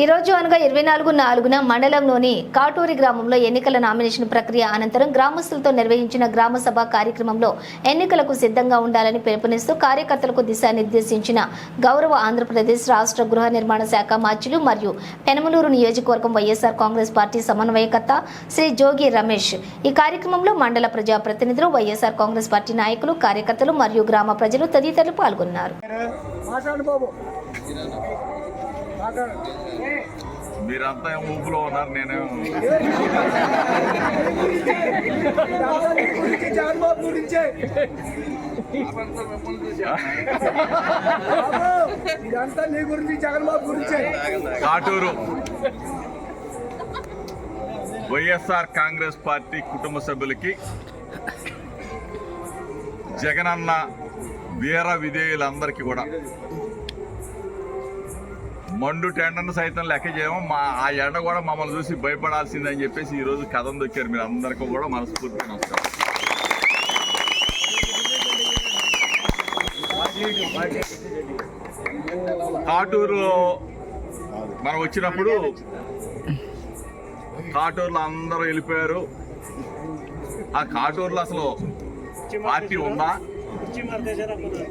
ఈ రోజు అనగా ఇరవై నాలుగు నాలుగున మండలంలోని కాటూరి గ్రామంలో ఎన్నికల నామినేషన్ ప్రక్రియ అనంతరం గ్రామస్తులతో నిర్వహించిన గ్రామసభ కార్యక్రమంలో ఎన్నికలకు సిద్ధంగా ఉండాలని పిలుపునిస్తూ కార్యకర్తలకు దిశానిర్దేశించిన గౌరవ ఆంధ్రప్రదేశ్ రాష్ట్ర గృహ నిర్మాణ శాఖ మాధ్యులు మరియు పెనమలూరు నియోజకవర్గం వైఎస్ఆర్ కాంగ్రెస్ పార్టీ సమన్వయకర్త శ్రీ జోగి రమేష్. ఈ కార్యక్రమంలో మండల ప్రజా ప్రతినిధులు వైఎస్ఆర్ కాంగ్రెస్ పార్టీ నాయకులు కార్యకర్తలు మరియు గ్రామ ప్రజలు తదితరులు పాల్గొన్నారు. మీరంతా ఏం ఊపులో ఉన్నారు నేనే ఇదంతా నీ గురించి జగన్ గురించే ఇదంతా నీ గురించి జగన్ గురించే కాటూరు. వైఎస్ఆర్ కాంగ్రెస్ పార్టీ కుటుంబ సభ్యులకి జగనన్న వీర విధేయులందరికీ కూడా మండు టెండర్ను సైతం లెక్క చేయము. మా ఆ ఎండ కూడా మమ్మల్ని చూసి భయపడాల్సిందని చెప్పేసి ఈరోజు కథం దొక్కారు. మీరు అందరికీ కూడా మనస్ఫూర్తిగా నమస్కారం. కాటూరులో మనం వచ్చినప్పుడు కాటూరులో అందరూ వెళ్ళిపోయారు. ఆ కాటూరులో అసలు పార్టీ ఉందా?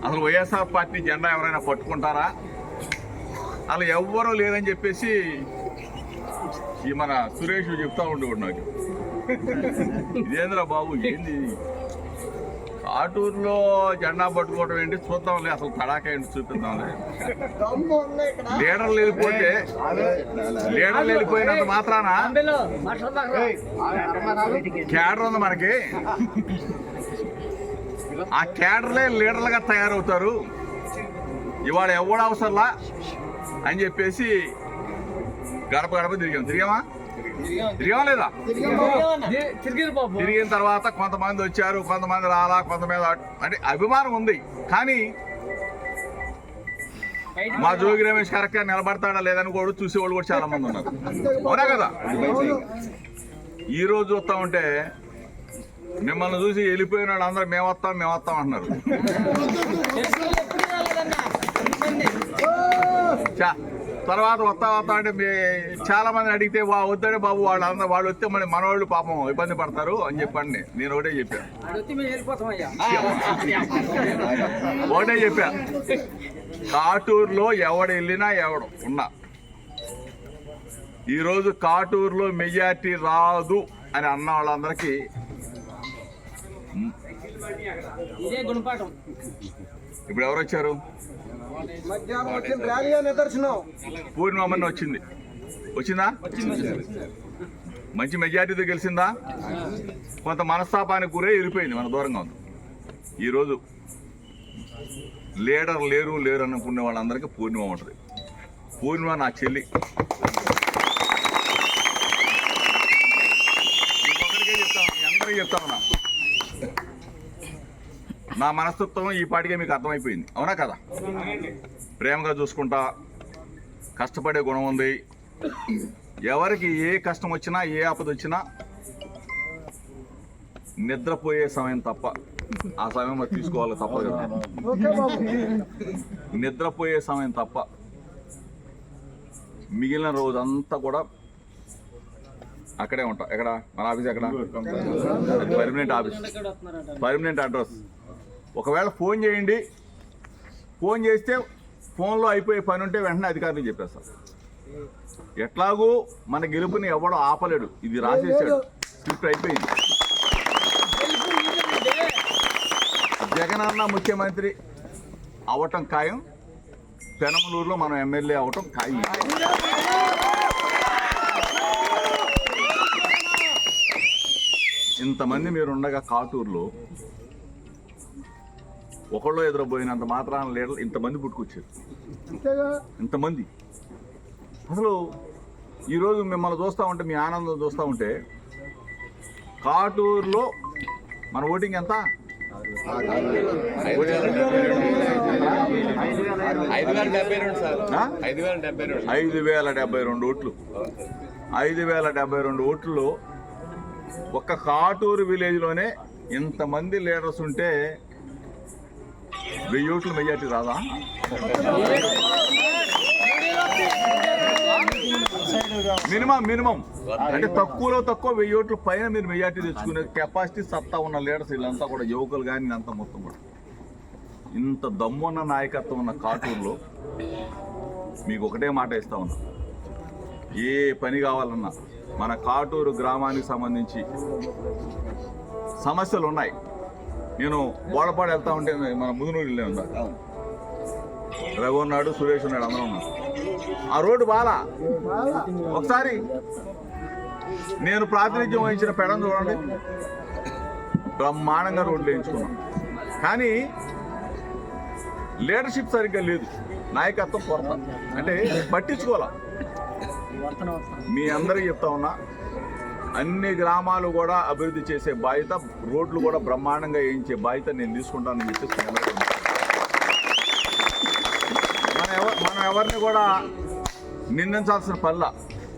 అసలు వైఎస్ఆర్ పార్టీ జెండా ఎవరైనా పట్టుకుంటారా? అలా ఎవ్వరూ లేదని చెప్పేసి ఈ మన సురేష్ చెప్తా ఉండేవాడు నాకు. ఇదేంద్రా బాబు ఏంది? కాటూరులో జెండా పట్టుకోవడం ఏంటి? చూద్దాంలే అసలు తడాకా ఏంటి చూపిద్దాంలే లీడర్లు వెళ్ళిపోతే లీడర్లు వెళ్ళిపోయినంత మాత్రాన? క్యాడర్ ఉంది మనకి. ఆ క్యాడర్లే లీడర్లుగా తయారవుతారు. ఇవాళ ఎవడు అవసరంలా? అని చెప్పేసి గడప గడప తిరిగాం. తిరిగామా? తిరిగామా లేదా? తిరిగిన తర్వాత కొంతమంది వచ్చారు కొంతమంది రాలా కొంతమంది అట్- అభిమానం ఉంది. కానీ మా జోగి రమేష్ కరెక్ట్గా నిలబడతాడా లేదని కూడా చూసేవాళ్ళు కూడా చాలా మంది ఉన్నారు. అవునా కదా? ఈ రోజు చూస్తా ఉంటే మిమ్మల్ని చూసి వెళ్ళిపోయిన వాళ్ళు అందరూ మేము వస్తాం మేము వస్తాం అంటున్నారు తర్వాత వస్తా వస్తా అంటే మీ చాలా మంది అడిగితే వా వద్దంటే బాబు వాళ్ళు అందరూ వాళ్ళు వస్తే మళ్ళీ మనవాళ్ళు పాపం ఇబ్బంది పడతారు అని చెప్పండి. నేను ఒకటే చెప్పాను ఒకటే చెప్పా. కాటూరులో ఎవడు వెళ్ళినా ఎవడు ఉన్నా. ఈరోజు కాటూరులో మెజార్టీ రాదు అని అన్న వాళ్ళందరికీ ఇప్పుడు ఎవరు వచ్చారు? మధ్యాహ్నం వచ్చిన నిదర్శనం. పూర్ణిమమ్మని వచ్చింది. వచ్చిందా? మంచి మెజార్టీతో గెలిచిందా? కొంత మనస్తాపానికి గురే వెళ్ళిపోయింది మన దూరంగా ఉంది. ఈరోజు లీడర్ లేరు లేరు అనుకునే వాళ్ళందరికీ పూర్ణిమ ఉంటుంది. పూర్ణిమ నా చెల్లి ఇంకొకరికే చెప్తాను మీ అందరికీ చెప్తాను నా నా మనస్తత్వం ఈ పాటికే మీకు అర్థమైపోయింది. అవునా కదా? ప్రేమగా చూసుకుంటా కష్టపడే గుణం ఉంది. ఎవరికి ఏ కష్టం వచ్చినా ఏ ఆపద వచ్చినా నిద్రపోయే సమయం తప్ప ఆ సమయం మరి తీసుకోవాలి తప్పదు కదా. ఓకే బాబు. నిద్రపోయే సమయం తప్ప మిగిలిన రోజంతా కూడా అక్కడే ఉంటాం. ఎక్కడ? మన ఆఫీస్ ఎక్కడ? పర్మనెంట్ ఆఫీస్ పర్మనెంట్ అడ్రస్ ఒకవేళ ఫోన్ చేయండి. ఫోన్ చేస్తే ఫోన్లో అయిపోయే పని ఉంటే వెంటనే అధికారులకు చెప్పేస్తారు ఎట్లాగూ మన గెలుపుని ఎవడో ఆపలేడు. ఇది రాసేసాడు స్క్రిప్ట్ అయిపోయింది. జగనన్న ముఖ్యమంత్రి అవటం ఖాయం. పెనమలూరులో మనం ఎమ్మెల్యే అవటం ఖాయం. ఇంతమంది మీరు ఉండగా కాటూరులో ఒకళ్ళు ఎదురబోయినంత మాత్రాన లీడర్లు ఇంతమంది పుట్టుకొచ్చారు. అంతేగా? ఇంతమంది. అసలు ఈరోజు మిమ్మల్ని చూస్తూ ఉంటే మీ ఆనందం చూస్తూ ఉంటే కాటూరులో మన ఓటింగ్ ఎంత? ఐదు వేల డెబ్బై రెండు ఐదు వేల డెబ్బై ఓట్లు. ఐదు వేల డెబ్బై రెండు ఓట్లలో ఒక్క కాటూరు విలేజ్లోనే ఇంతమంది లీడర్స్ ఉంటే వెయ్యి ఓట్లు మెజార్టీ రాదా? Minimum minimum. అంటే తక్కువలో తక్కువ వెయ్యి ఓట్ల పైన మీరు మెజార్టీ తెచ్చుకునే కెపాసిటీ సత్తా ఉన్న లీడర్స్ వీళ్ళంతా కూడా యువకులు కానీ అంతా మొత్తం కూడా. ఇంత దమ్మున్న నాయకత్వం ఉన్న కాటూరులో మీకు ఒకటే మాట ఇస్తా ఉన్నా. ఏ పని కావాలన్నా మన కాటూరు గ్రామానికి సంబంధించి సమస్యలు ఉన్నాయి. నేను బోడపాడు వెళ్తా ఉంటే మన ముదునూరు వెళ్ళే ఉందా? రఘు ఉన్నాడు సురేష్ ఉన్నాడు అందరం ఉన్నాడు ఆ రోడ్డు బాలా? ఒకసారి నేను ప్రాతినిధ్యం వహించిన పెడం చూడండి. బ్రహ్మాండంగా రోడ్లు వేయించుకున్నాం. కానీ లీడర్షిప్ సరిగ్గా లేదు. నాయకత్వం కొరత. అంటే పట్టించుకోవాలా? మీ అందరికీ చెప్తా ఉన్నా అన్ని గ్రామాలు కూడా అభివృద్ధి చేసే బాధ్యత రోడ్లు కూడా బ్రహ్మాండంగా వేయించే బాధ్యత నేను తీసుకుంటానని చెప్పేసి. మనం ఎవ- మనం ఎవరిని కూడా నిందించాల్సిన పనిలా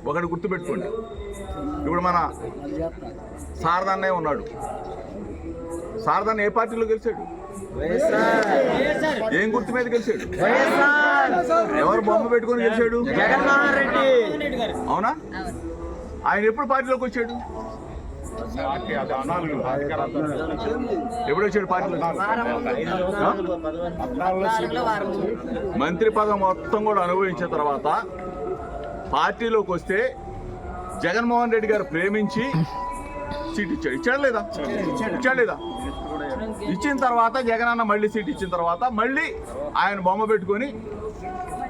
ఒకటి గుర్తుపెట్టుకోండి. ఇప్పుడు మన శారదాన్నయ్య ఉన్నాడు. శారదాన్న ఏ పార్టీలో గెలిచాడు? ఏం గుర్తు మీద గెలిచాడు? ఎవరు బొమ్మ పెట్టుకొని గెలిచాడు? అవునా? ఆయన ఎప్పుడు పార్టీలోకి వచ్చాడు? ఎప్పుడు వచ్చాడు పార్టీలో మంత్రి పదం మొత్తం కూడా అనుభవించిన తర్వాత పార్టీలోకి వస్తే జగన్మోహన్ రెడ్డి గారు ప్రేమించి సీట్ ఇచ్చాడు. ఇచ్చాడు లేదా? ఇచ్చాడు లేదా? ఇచ్చిన తర్వాత జగన్ అన్న మళ్ళీ సీట్ ఇచ్చిన తర్వాత మళ్ళీ ఆయన బొమ్మ పెట్టుకొని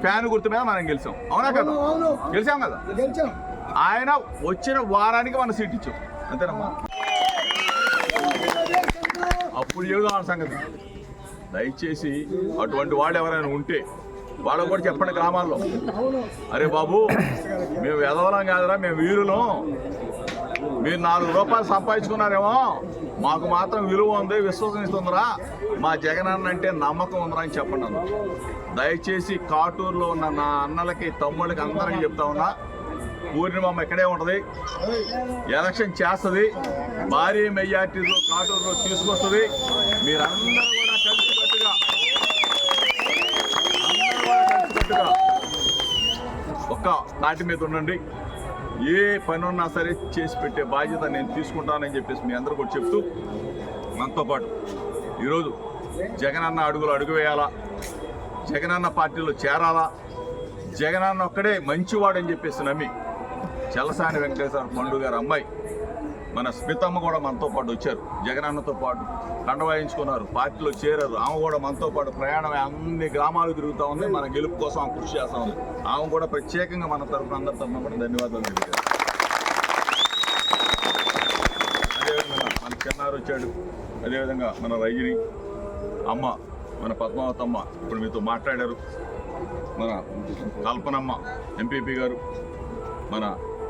ఫ్యాన్ గుర్తు మీద మనం గెలిచాం. అవునా కదా. గెలిచాం కదా? గెలిచాం. ఆయన వచ్చిన వారానికి మన సీట్ ఇచ్చాం. అంతేనమ్మా? అప్పుడు ఏదో ఆ సంగతి. దయచేసి అటువంటి వాళ్ళు ఎవరైనా ఉంటే వాళ్ళకు కూడా చెప్పండి గ్రామాల్లో. అరే బాబు మేము ఎదవలం కాదురా మేము వీరులం. మీరు నాలుగు రూపాయలు సంపాదించుకున్నారేమో. మాకు మాత్రం విలువ ఉంది విశ్వసనిస్తుందిరా మా జగన్ అన్న అంటే నమ్మకం ఉందిరా అని చెప్పండి దయచేసి కాటూరులో ఉన్న నా అన్నలకి తమ్ముళ్ళకి అందరికీ చెప్తా ఉన్నా. పూర్ణిమమ్మ ఇక్కడే ఉంటుంది. ఎలక్షన్ చేస్తుంది. భారీ మెజార్టీలో కాటూరులో తీసుకొస్తుంది. మీరందరూ కూడా కలిసికట్టుగా అందరూ కూడా కలిసికట్టుగా ఒక్క తాటి మీద ఉండండి. ఏ పని ఉన్నా సరే చేసి పెట్టే బాధ్యత నేను తీసుకుంటానని చెప్పేసి మీ అందరూ కూడా చెప్తూ మనతో పాటు ఈరోజు జగనన్న అడుగులు అడుగు వేయాలా జగనన్న పార్టీలో చేరాలా? జగనన్న ఒక్కడే మంచివాడని చెప్పేసి నమ్మి చలసాని వెంకటేశ్వర పండు గారు అమ్మాయి. మన స్మితమ్మ కూడా మనతో పాటు వచ్చారు. జగనన్నతో పాటు కండవాయించుకున్నారు పార్టీలో చేరారు. ఆమె కూడా మనతో పాటు ప్రయాణం అన్ని గ్రామాలు తిరుగుతూ ఉంది. మన గెలుపు కోసం ఆమె కృషి చేస్తూ ఉంది. ఆమె కూడా ప్రత్యేకంగా మన తరఫున అందరి తరఫున కూడా ధన్యవాదాలు అదేవిధంగా మన చిన్నారు వచ్చాడు. అదేవిధంగా మన రజని అమ్మ మన పద్మావతమ్మ ఇప్పుడు మీతో మాట్లాడారు. మన కల్పనమ్మ ఎంపీపీ గారు మన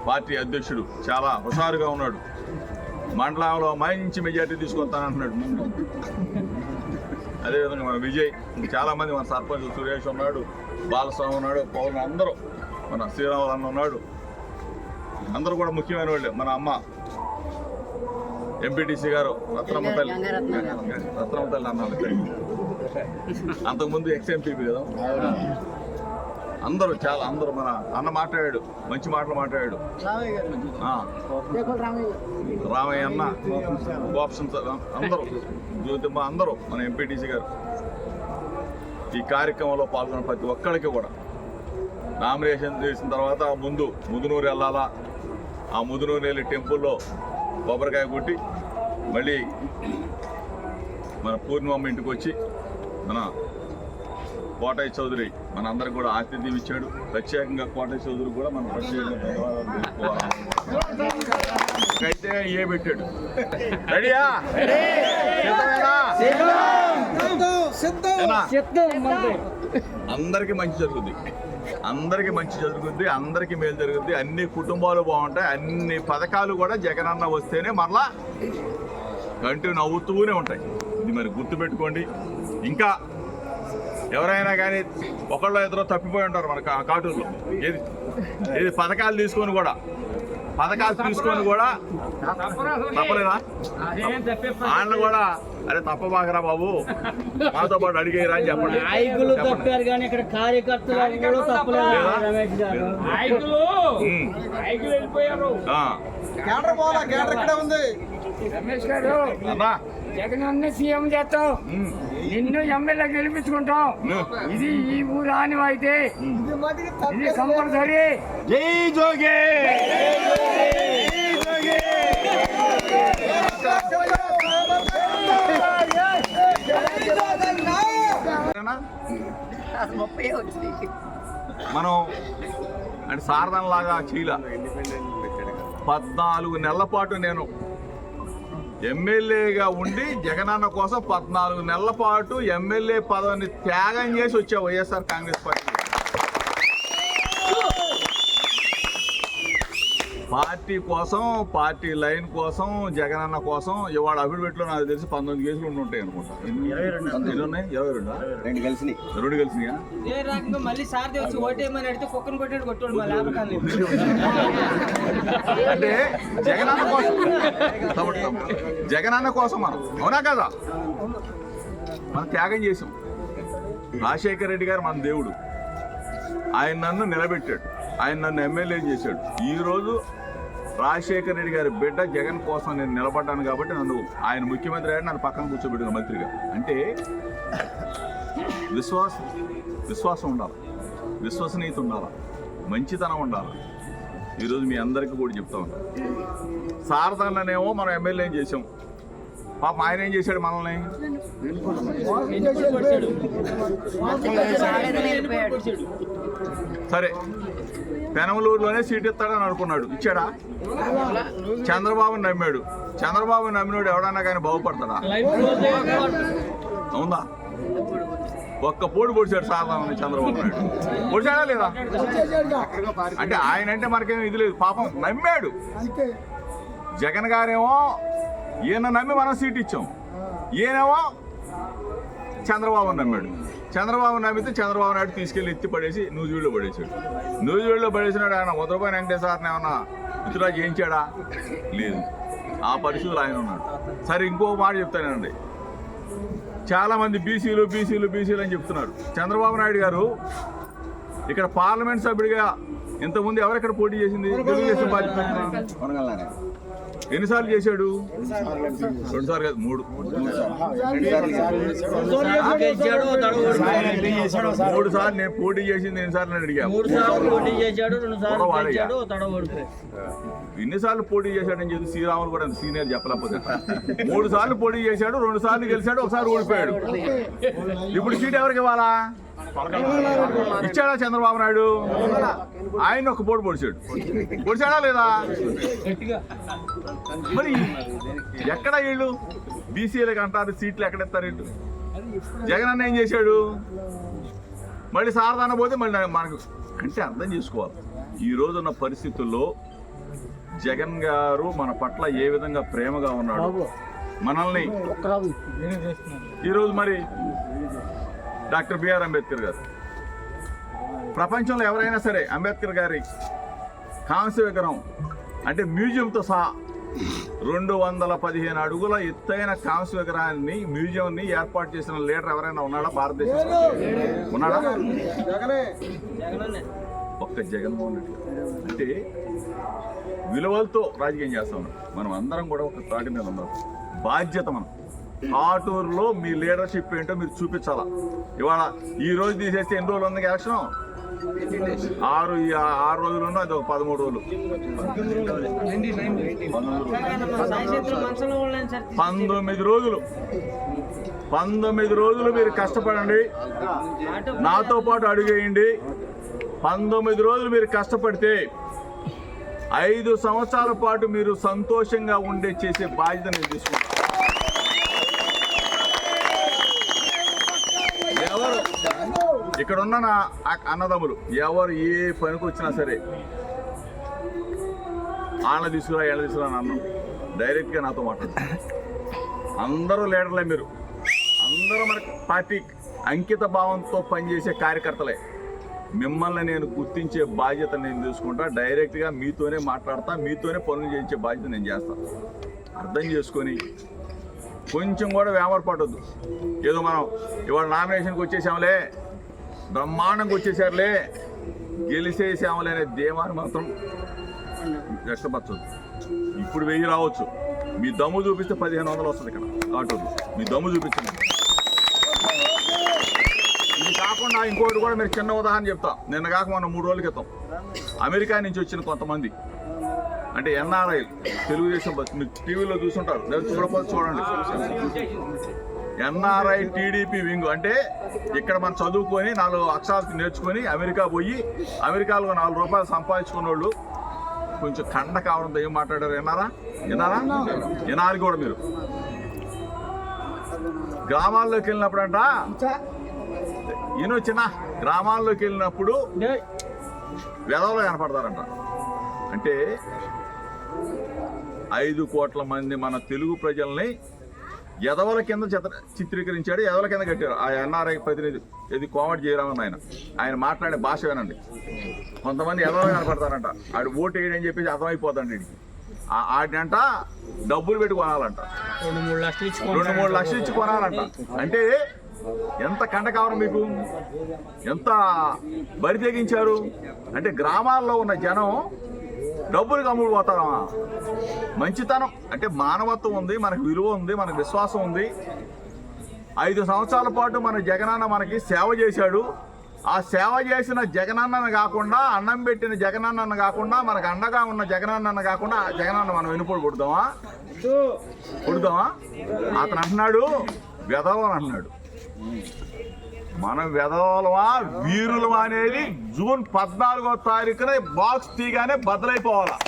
పార్టీ అధ్యక్షుడు చాలా హుషారుగా ఉన్నాడు. మండలంలో మంచి మెజార్టీ తీసుకొస్తానంటున్నాడు అదేవిధంగా మన విజయ్ ఇంకా చాలా మంది మన సర్పంచ్ సురేష్ ఉన్నాడు బాలస్వామి ఉన్నాడు పౌర్ణ అందరూ మన శ్రీరాములు అన్న ఉన్నాడు. అందరూ కూడా ముఖ్యమైన వాళ్ళే మన అమ్మ. ఎంపీటీసీ గారు రత్నమ్మ తల్లి రత్నమ్మ తల్లి అన్నాను అంతకుముందు ఎక్స్ ఎంపీపీ కదా? అందరూ చాలా అందరూ మన అన్న మాట్లాడాడు మంచి మాటలు మాట్లాడాడు. రామయ్య అన్న సార్. అందరూ. జ్యోతిమ్మ అందరూ మన ఎంపీటీసీ గారు. ఈ కార్యక్రమంలో పాల్గొన్న ప్రతి ఒక్కరికి కూడా. నామినేషన్ చేసిన తర్వాత ముందు ముదునూరు వెళ్ళాలా? ఆ ముదునూరు వెళ్ళి టెంపుల్లో కొబ్బరికాయ కొట్టి మళ్ళీ మన పూర్ణిమమ్మ ఇంటికి వచ్చి మన కోటయ్య చౌదరి మన అందరికి కూడా ఆతిథ్యం ఇచ్చాడు. ప్రత్యేకంగా కోటయ్య చౌదరి కూడా మనం ప్రత్యేకంగా ధన్యవాదాలు అయితే ఏ పెట్టాడు? రెడీయా? అందరికి అందరికీ మంచి జరుగుద్ది. అందరికీ మంచి జరుగుద్ది అందరికీ మేలు జరుగుద్ది. అన్ని కుటుంబాలు బాగుంటాయి అన్ని పథకాలు కూడా జగనన్న వస్తేనే మరలా కంటిన్యూ నవ్వుతూనే ఉంటాయి. ఇది మరి గుర్తుపెట్టుకోండి. ఇంకా ఎవరైనా కానీ ఒకళ్ళు ఇద్దరు తప్పిపోయి ఉంటారు మన కా- కాటూరులో ఏది? ఏది? పథకాలు తీసుకొని కూడా. పథకాలు తీసుకొని కూడా తప్పలేదా? ఆయన కూడా అరే తప్పబాకరా బాబు. మాతో పాటు అడిగేయరా అని చెప్పండి. నాయకులు. తప్పారు కానీ ఇక్కడ కార్యకర్తలు? నాయకులు వెళ్ళిపోయారు. ఆ. కేడర్ పోవాలా? కేడర్ ఇక్కడే ఉంది. రమేష్ గారు అన్నా జగన్ అన్న సీఎం చేస్తాం. నిన్ను ఎమ్మెల్యే గెలిపించుకుంటాం. ఇది ఈ ఊరు ఆనివైతే ఇది కంపల్సరీ. జై జోగే? మనం అంటే సారథంలాగా చీల పద్నాలుగు నెలల పాటు నేను ఎమ్మెల్యేగా ఉండి జగనన్న కోసం పద్నాలుగు నెలల పాటు ఎమ్మెల్యే పదవిని త్యాగం చేసి వచ్చే వైఎస్ఆర్ కాంగ్రెస్ పార్టీ పార్టీ కోసం పార్టీ లైన్ కోసం జగనన్న కోసం ఇవాళ అఫిడవిట్లో నాకు తెలిసి పంతొమ్మిది కేసులు ఉండి ఉంటాయి అనుకుంటా. ఎన్ని? ఉన్నాయి? ఇరవై రెండు రెండు కలిసి రెండు కలిసినాయా? ఇదే రకంగా మళ్ళీ సారథి వచ్చి ఓటేయమని అడిగితే కుక్కను కొట్టాడు కొట్టాడు మా లేపకాన్ని అంటే జగనన్న కోసం తమ్ముడు, తమ్ముడు. జగనన్న కోసం మనం. అవునా కదా? మనం త్యాగం చేసాం రాజశేఖర రెడ్డి గారు మన దేవుడు. ఆయన నన్ను నిలబెట్టాడు. ఆయన నన్ను ఎమ్మెల్యే చేశాడు. ఈరోజు రాజశేఖర రెడ్డి గారి బిడ్డ జగన్ కోసం నేను నిలబడ్డాను కాబట్టి నన్ను ఆయన ముఖ్యమంత్రి అయ్యాడు నన్ను పక్కన కూర్చోబెట్టిన మంత్రిగా. అంటే విశ్వాసం విశ్వాసం ఉండాలి. విశ్వసనీయత ఉండాలి. మంచితనం ఉండాలి. ఈరోజు మీ అందరికీ కూడా చెప్తా ఉన్నా. శారదన్ననేమో మనం ఎమ్మెల్యే చేసాం పాపం ఆయన ఏం చేశాడు మనల్ని? సరే. పెనమలూరులోనే సీట్ ఇస్తాడని అనుకున్నాడు. ఇచ్చాడా? చంద్రబాబుని నమ్మాడు. చంద్రబాబు నమ్మినోడు ఎవడన్నా కానీ బాగుపడతాడా? అవుందా ఒక్క పోటు పొడిచాడు సాధారణ చంద్రబాబు నాయుడు. పొడిచాడా లేదా? అంటే ఆయన అంటే మనకేం ఇది లేదు. పాపం నమ్మాడు. జగన్ గారేమో ఈయన నమ్మి మనం సీట్ ఇచ్చాం. ఈయనేమో చంద్రబాబు నమ్మాడు. చంద్రబాబు నమ్మితే చంద్రబాబు నాయుడు తీసుకెళ్ళి ఎత్తి పడేసి నూజివీడులో పడేసాడు. నూజివీడులో పడేసినాడు ఆయన ముద్రపోయిన వెంకటేశ్వరని ఏమన్నా విత్డ్రా చేయించాడా లేదు. ఆ పరిస్థితులు ఆయన ఉన్నాడు. సరే ఇంకో మాట చెప్తానండి చాలామంది బీసీలు బీసీలు బీసీలు అని చెప్తున్నారు. చంద్రబాబు నాయుడు గారు ఇక్కడ పార్లమెంట్ సభ్యుడిగా ఇంతకుముందు ఎవరెక్కడ పోటీ చేసింది? తెలుగుదేశం పార్టీ. ఎన్నిసార్లు చేశాడు? రెండు సార్లు కాదు మూడు. మూడు సార్లు నేను పోటీ చేసింది ఎన్నిసార్లు అని అడిగా మూడు సార్లు పోటీ చేశాడు రెండు సార్లు పొరపాటు గెలిచాడు తడ ఓడిపోయాడు ఎన్నిసార్లు పోటీ చేశాడని చెప్పి శ్రీరాములు కూడా సీనియర్ చెప్పలేకపోతే. మూడు సార్లు పోటీ చేశాడు రెండు సార్లు గెలిచాడు ఒకసారి ఓడిపోయాడు. ఇప్పుడు సీట్ ఎవరికి ఇవ్వాలా? ఇచ్చాడా చంద్రబాబు నాయుడు? ఆయన ఒక పోటు పొడిచాడు. పొడిచాడా లేదా? మరి ఎక్కడ వీళ్ళు? బీసీలకు అంటారు సీట్లు ఎక్కడ ఇస్తారు వీళ్ళు? జగన్ అన్న ఏం చేశాడు? మళ్ళీ సారదాన పోతే మళ్ళీ మనకు అంటే అర్థం చేసుకోవాలి. ఈ రోజున్న పరిస్థితుల్లో జగన్ గారు మన పట్ల ఏ విధంగా ప్రేమగా ఉన్నాడు? మనల్ని ఈరోజు మరి డాక్టర్ బిఆర్ అంబేద్కర్ గారు. ప్రపంచంలో ఎవరైనా సరే అంబేద్కర్ గారి కాంస్య విగ్రహం అంటే మ్యూజియంతో సహా రెండు వందల పదిహేను అడుగుల ఎత్తైన కాంస్య విగ్రహాన్ని మ్యూజియంని ఏర్పాటు చేసిన లీడర్ ఎవరైనా ఉన్నాడా? భారతదేశంలో ఉన్నాడా? ఒక్క జగన్మోహన్ రెడ్డి అంటే విలువలతో రాజకీయం చేస్తా ఉన్నాం మనం అందరం కూడా ఒక తాటి మీద ఉన్నాం. బాధ్యత మనం. ఆటూరులో మీ లీడర్షిప్ ఏంటో మీరు చూపించాలా? ఇవాళ ఈ రోజు తీసేస్తే ఎన్ని రోజులు ఉంది ఎలక్షన్? ఆరు ఆరు రోజులు ఉన్నా అది ఒక పదమూడు రోజులు. పంతొమ్మిది రోజులు. పంతొమ్మిది రోజులు మీరు కష్టపడండి. నాతో పాటు అడుగేయండి. పంతొమ్మిది రోజులు మీరు కష్టపడితే ఐదు సంవత్సరాల పాటు మీరు సంతోషంగా ఉండే చేసే బాధ్యత నేను తీసుకుంటాను. ఇక్కడ ఉన్న నా అన్నదమ్ములు. ఎవరు ఏ పనికి వచ్చినా సరే ఆళ్ళ తీసుకురా ఏళ్ళ తీసుకురా అన్నాం. డైరెక్ట్గా నాతో మాట్లాడు. అందరూ లీడర్లే మీరు. అందరూ మన పార్టీ అంకిత భావంతో పనిచేసే కార్యకర్తలే. మిమ్మల్ని నేను గుర్తించే బాధ్యత నేను తీసుకుంటా. డైరెక్ట్గా మీతోనే మాట్లాడతా మీతోనే పనులు చేయించే బాధ్యత నేను చేస్తా. అర్థం చేసుకొని కొంచెం కూడా వేమరపడొద్దు ఏదో మనం ఇవాళ నామినేషన్కి వచ్చేసాంలే. బ్రహ్మాండంగా వచ్చేసారులే. గెలిచేసాములనే దేవాన్ని మాత్రం వ్యక్తపరచదు. ఇప్పుడు వెయ్యి రావచ్చు. మీ దమ్ము చూపిస్తే పదిహేను వందలు వస్తుంది ఇక్కడ. ఆటోలు మీ దమ్ము చూపించండి ఇది కాకుండా ఇంకోటి కూడా మీరు చిన్న ఉదాహరణ చెప్తా. నిన్న కాక మొన్న మూడు రోజుల క్రితం. అమెరికా నుంచి వచ్చిన కొంతమంది. అంటే ఎన్ఆర్ఐ తెలుగుదేశం బస్ మీరు టీవీలో చూసుంటారు. లేదా చూడకపోతే చూడండి. NRI TDP wing. అంటే ఇక్కడ మనం చదువుకొని నాలుగు అక్షరాలు నేర్చుకొని అమెరికా పోయి అమెరికాలో నాలుగు రూపాయలు సంపాదించుకున్న వాళ్ళు కొంచెం కండ కావడంతో ఏం మాట్లాడారు? విన్నారా? విన్నారా? వినాలి కూడా మీరు. గ్రామాల్లోకి వెళ్ళినప్పుడు అంట ఈయనొచ్చిన గ్రామాల్లోకి వెళ్ళినప్పుడు వెధవలు కనపడతారంట. అంటే ఐదు కోట్ల మంది మన తెలుగు ప్రజల్ని ఎదవల కింద చిత్ర చిత్రీకరించాడు ఎదవల కింద కట్టారు ఆ ఎన్ఆర్ఐ ప్రతినిధి ఇది కోమటి జయరామన్ ఆయన. ఆయన మాట్లాడే భాష వినండి. కొంతమంది ఎదవలు కనపడతారంట. ఆడు ఓటు వేయడని చెప్పేసి అర్థమైపోతాడు వీడికి. ఆ- ఆడినంట డబ్బులు పెట్టి కొనాలంట. రెండు మూడు లక్షలు ఇచ్చి రెండు మూడు లక్షలు ఇచ్చి కొనాలంట. అంటే ఎంత కంట కావరం మీకు? ఎంత బరి తెగించారు? అంటే గ్రామాల్లో ఉన్న జనం డబ్బులు కమ్ముడు పోతారా మంచితనం. అంటే మానవత్వం ఉంది మనకు విలువ ఉంది మనకు విశ్వాసం ఉంది. ఐదు సంవత్సరాల పాటు మన జగనన్న మనకి సేవ చేశాడు. ఆ సేవ చేసిన జగనన్నను కాకుండా అన్నం పెట్టిన జగనన్నను కాకుండా మనకు అండగా ఉన్న జగనన్నను కాకుండా ఆ జగనన్న మనం వెనుపడు కొడదామా కొడుదామా అతను అంటున్నాడు వెధవని అంటున్నాడు. మనం వెదవలమా వీరులమా అనేది జూన్ పద్నాలుగో తారీఖున బాక్స్ తీగానే బదులైపోవాలా